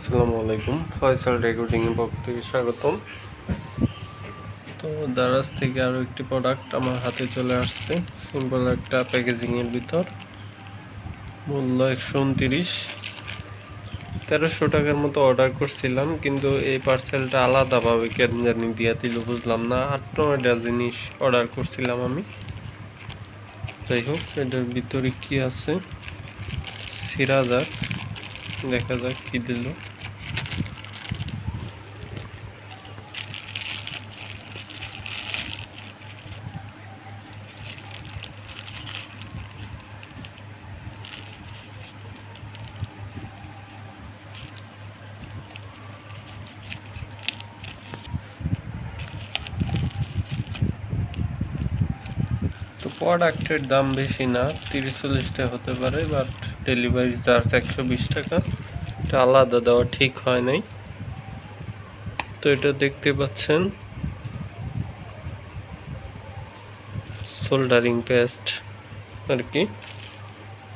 আসসালামু আলাইকুম। ফয়সাল রেকর্ডিং এর পক্ষ থেকে স্বাগতম। তো দারাজ থেকে আরও একটি প্রোডাক্ট আমার হাতে চলে আসছে। সিম্পল একটা প্যাকেজিং এর ভিতর। মূল্য একশো উনত্রিশ। তেরোশো টাকার মতো অর্ডার করছিলাম, কিন্তু এই পার্সেলটা আলাদাভাবে কেন জানি দিয়া দিল বুঝলাম না। আট নয়টা জিনিস অর্ডার করছিলাম আমি। যাই হোক, এটার ভিতরে কি আছে? সিরাজার। দেখা যাক কি দিল। তো প্রোডাক্টের দাম বেশি না তিরিশ চল্লিশটা হতে পারে বাট ডেলিভারি চার্জ একশো বিশ টাকা। এটা আলাদা দেওয়া ঠিক হয় নাই। তো এটা দেখতে পাচ্ছেন। সোল্ডারিং পেস্ট আর কি।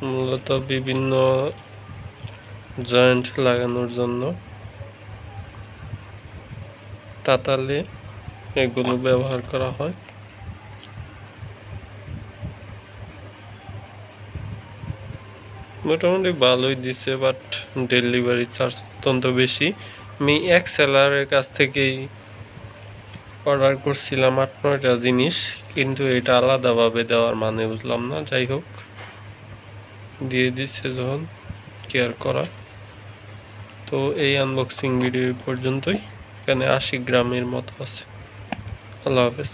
মূলত বিভিন্ন জয়েন্ট লাগানোর জন্য। তাতালে এগুলো ব্যবহার করা হয়। মোটামুটি ভালোই দিছে বাট ডেলিভারি চার্জ অত্যন্ত বেশি। আমি এক সেলারের কাছ থেকেই অর্ডার করছিলাম আট, নয়টা জিনিস, কিন্তু এটা আলাদাভাবে দেওয়ার মানে বুঝলাম না। যাই হোক, দিয়ে দিচ্ছে যখন কেয়ার করা। তো এই আনবক্সিং ভিডিও পর্যন্তই। এখানে আশি গ্রামের মতো আছে। আল্লাহ হাফেজ।